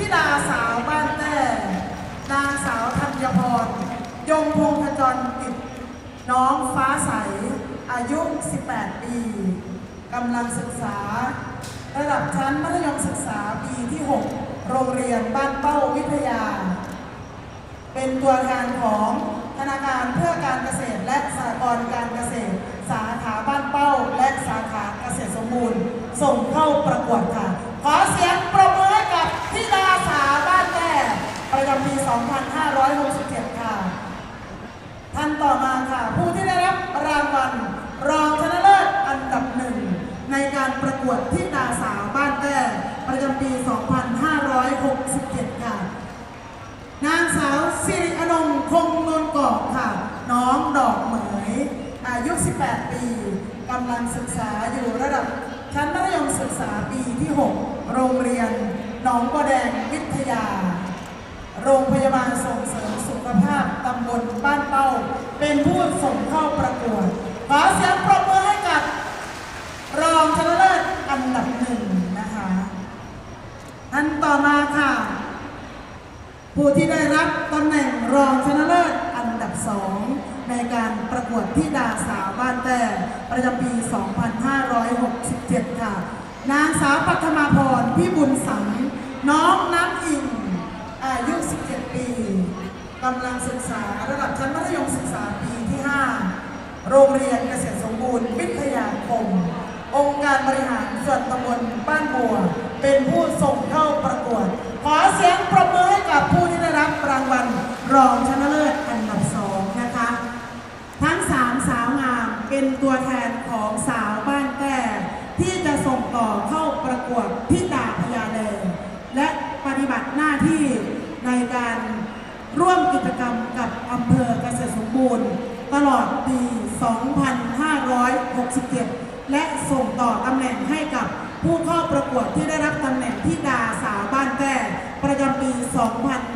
ธิดาสาวบ้านแต้นางสาวธัญพร ยงพงษ์ขจรกิจน้องฟ้าใส อายุ 18 ปีกำลังศึกษา ระดับชั้นมัธยมศึกษาปีที่ 6 โรงเรียนบ้านเป้าวิทยา เป็นตัวแทนของธนาคารเพื่อการเกษตรและสหกรณ์การเกษตร สาขาบ้านเป้าและสาขาเกษตรสมบูรณ์ ส่งเข้าประกวดค่ะ ขอเสียงปรบมือให้กับธิดาสาวบ้านแก่ประจำปี 2567 ค่ะ ท่านต่อมาค่ะ ผู้ที่ได้รับรางวัล รองชนะเลิศอันดับหนึ่ง ในการประกวดที่ดาสาวบ้านแต้ประจำปี 2567 ค่ะ นางสาวสิริอนงคงนนกอกค่ะ น้องดอกเหมย อายุ 18 ปีกำลังศึกษาอยู่ระดับชั้นมัธยมศึกษาปีที่ 6 โรงเรียนหนองบัวแดงวิทยาาบาลส่งเสริมสุขภาพตำบลบ้านเป้า เป็นผู้ส่งเข้าประกวด ขอเสียงปรบมือให้กับ รองชนะเลิศอันดับหนึ่งนะคะท่านต่อมาค่ะ ผู้ที่ได้รับตำแหน่งรองชนะเลิศอันดับสองในการประกวดที่ดาสาวบ้านแต่ประจำปี 2567 ค่ะ นางสาวปัทมาพรพี่บุญสังำลังศึกษาระดับชั้นมัธยมศึกษาปีที่ 5 โรงเรียนเกษตรสมบูรณ์วิทยาคม องค์การบริหารส่วนตำบลบ้านบัว เป็นผู้ส่งเข้าประกวด ขอเสียงปรบมือให้กับผู้ที่ได้รับรางวัลรองชนะเลิศอันดับสองนะคะ ทั้งสามสาวงามเป็นตัวแทนของสาวบ้านแก่ที่จะส่งต่อเข้าประกวดที่ ร่วมกิจกรรมกับอำเภอเกษตรสมบูรณ์ ตลอดปี 2567 และส่งต่อตำแหน่งให้กับผู้เข้าประกวดที่ได้รับตำแหน่งที่ดาสาวบ้านแต่ประจำปี2,000